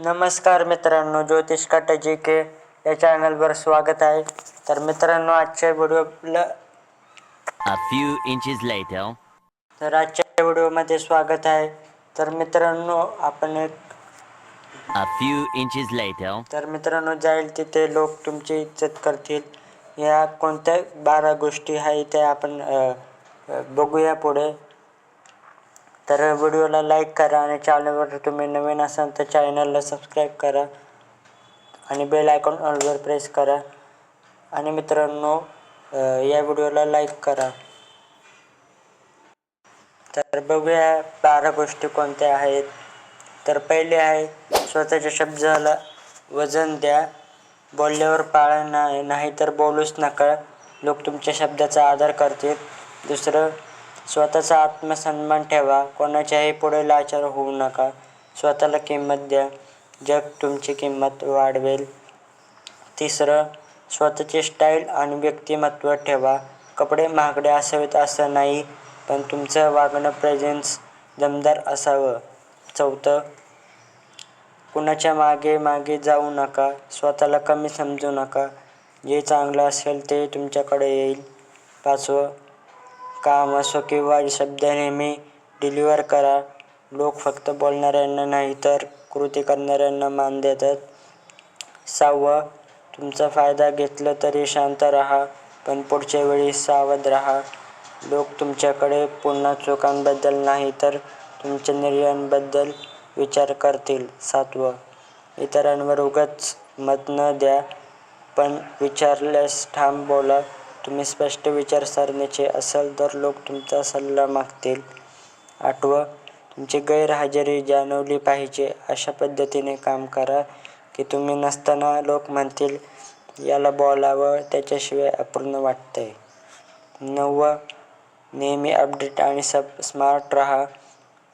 नमस्कार मित्रांनो ज्योतिष काटाजी के या चॅनलवर स्वागत आहे तर मित्रांनो आजच्या व्हिडिओला A few inches later. तर आजच्या व्हिडिओमध्ये स्वागत आहे तर मित्रांनो आपण एक A few inches later. तर मित्रांनो जाईल तिथे लोक तुमची इज्जत करतील या कोणत्या बारा गोष्टी आहे त्या आपण अ, अ, बघूया पुढे तर व्हिडिओला लाईक करा आणि चॅनलवर तुम्ही नवीन असाल तर चॅनलला सबस्क्राईब करा आणि बेल आयकॉन ऑलवर प्रेस करा. आणि मित्रांनो या व्हिडिओला लाईक करा. तर बघूया बारा गोष्टी कोणत्या आहेत. तर पहिले आहे स्वतःच्या शब्दाला वजन द्या. बोलल्यावर पाळा नाही नाही तर बोलूच नका. लोक तुमच्या शब्दाचा आदर करतील. दुसरं स्वतःचा आत्मसन्मान ठेवा. कोणाच्याही पुढे लाचार होऊ नका. स्वतःला किंमत द्या. जग तुमची किंमत वाढवेल. तिसरं स्वतःची स्टाईल आणि व्यक्तिमत्व ठेवा. कपडे महागडे असावेत असं नाही पण तुमचं वागणं प्रेझेन्स दमदार असावं. चौथं कुणाच्या मागे मागे जाऊ नका. स्वतःला कमी समजू नका. जे चांगलं असेल ते तुमच्याकडे येईल. पाचवं काम असो किंवा शब्द नेहमी डिलिव्हर करा. लोक फक्त बोलणाऱ्यांना नाही तर कृती करणाऱ्यांना मान देतात. सहावं तुमचा फायदा घेतला तरी शांत राहा पण पुढच्या वेळी सावध राहा. लोक तुमच्याकडे पुन्हा चुकांबद्दल नाही तर तुमच्या निर्णयांबद्दल विचार करतील. सातवं इतरांवर उगाच मत न द्या पण विचारल्यास ठाम बोला. तुम्ही स्पष्ट विचारसरणीचे असाल तर लोक तुमचा सल्ला मागतील. आठवं तुमची गैरहजेरी जाणवली पाहिजे. अशा पद्धतीने काम करा की तुम्ही नसताना लोक म्हणतील याला बोलावं त्याच्याशिवाय अपूर्ण वाटतंय. नववं नेहमी अपडेट आणि सब स्मार्ट राहा.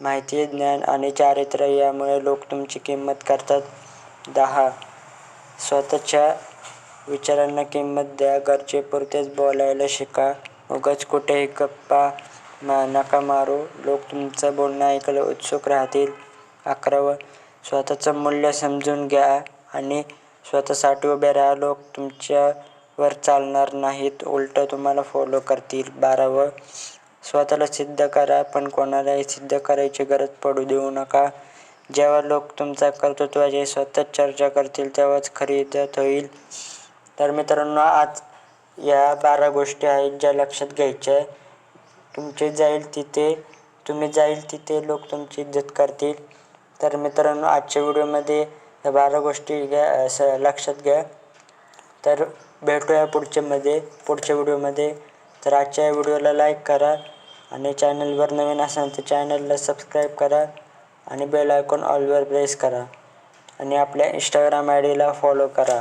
माहिती ज्ञान आणि चारित्र्य यामुळे लोक तुमची किंमत करतात. दहा स्वतःच्या विचारांना किंमत द्या गरजेपुरतेच बोलायला शिका. उगाच कुठेही गप्पा मा नका मारू. लोक तुमचं बोलणं ऐकायला उत्सुक राहतील. अकरावं स्वतःचं मूल्य समजून घ्या आणि स्वतःसाठी उभे राहा. लोक तुमच्यावर चालणार नाहीत उलटं तुम्हाला फॉलो करतील. बारावं स्वतःला सिद्ध करा पण कोणालाही सिद्ध करायची गरज पडू देऊ नका. जेव्हा लोक तुमचा कर्तृत्वाची स्वतःच चर्चा करतील तेव्हाच खरी इज्जत होईल. तर मित्रांनो आज या बारा गोष्टी आहेत ज्या लक्षात घ्यायच्या आहे तुमचे जाईल तिथे तुम्ही जाईल तिथे लोक तुमची इज्जत करतील. तर मित्रांनो आजच्या व्हिडिओमध्ये या बारा गोष्टी घ्या असं लक्षात घ्या. तर भेटूया पुढच्यामध्ये पुढच्या व्हिडिओमध्ये. तर आजच्या व्हिडिओला लाईक करा आणि चॅनलवर नवीन असाल तर चॅनलला सबस्क्राईब करा आणि बेल आयकॉन ऑलवर प्रेस करा. आणि आपल्या इंस्टाग्राम आय डीला फॉलो करा.